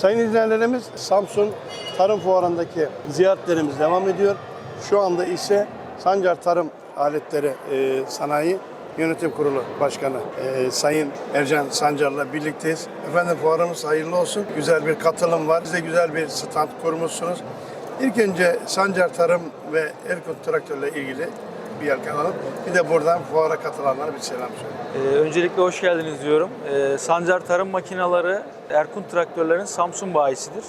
Sayın izleyenlerimiz Samsun Tarım Fuarı'ndaki ziyaretlerimiz devam ediyor. Şu anda ise Sancar Tarım Aletleri e, Sanayi Yönetim Kurulu Başkanı e, Sayın Ercan Sancar'la birlikteyiz. Efendim fuarımız hayırlı olsun. Güzel bir katılım var. Siz de güzel bir stand kurmuşsunuz. İlk önce Sancar Tarım ve Erkut Traktörle ilgili bir yer alalım. Bir de buradan fuara katılanlara bir selam söyle. Ee, öncelikle hoş geldiniz diyorum. Ee, Sancar Tarım Makineleri Erkun Traktörlerin Samsun bayisidir.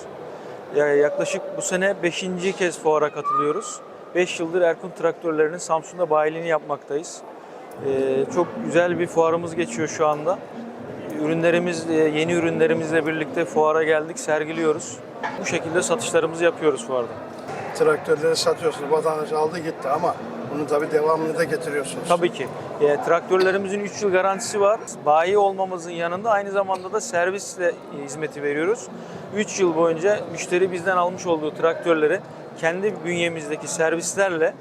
Ya- yaklaşık bu sene 5. kez fuara katılıyoruz. 5 yıldır Erkun Traktörlerinin Samsun'da bayiliğini yapmaktayız. Ee, çok güzel bir fuarımız geçiyor şu anda. Ürünlerimiz, e, yeni ürünlerimizle birlikte fuara geldik, sergiliyoruz. Bu şekilde satışlarımızı yapıyoruz fuarda. Traktörleri satıyorsunuz. Vatandaş aldı gitti ama bunun tabii devamını da getiriyorsunuz. Tabii ki. E, traktörlerimizin 3 yıl garantisi var. Bayi olmamızın yanında aynı zamanda da servisle hizmeti veriyoruz. 3 yıl boyunca müşteri bizden almış olduğu traktörleri kendi bünyemizdeki servislerle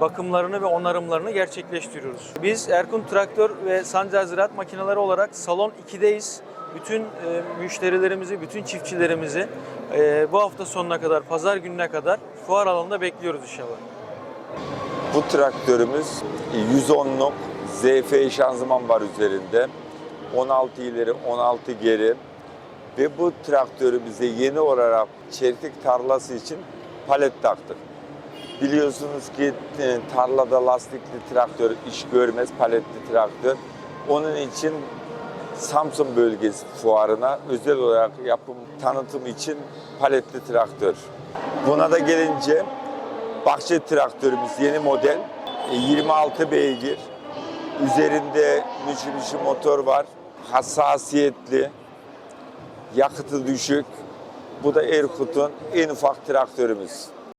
bakımlarını ve onarımlarını gerçekleştiriyoruz. Biz Erkun Traktör ve Sancar Ziraat Makineleri olarak Salon 2'deyiz. Bütün e, müşterilerimizi, bütün çiftçilerimizi e, bu hafta sonuna kadar, pazar gününe kadar fuar alanında bekliyoruz inşallah. Bu traktörümüz 110'luk ZF şanzıman var üzerinde. 16 ileri 16 geri. Ve bu traktörümüze yeni olarak çeltik tarlası için palet taktık. Biliyorsunuz ki e, tarlada lastikli traktör iş görmez, paletli traktör. Onun için Samsun bölgesi fuarına özel olarak yapım tanıtım için paletli traktör. Buna da gelince Bahçe traktörümüz yeni model. E, 26 beygir. Üzerinde Mitsubishi motor var. Hassasiyetli. Yakıtı düşük. Bu da Erkut'un en ufak traktörümüz.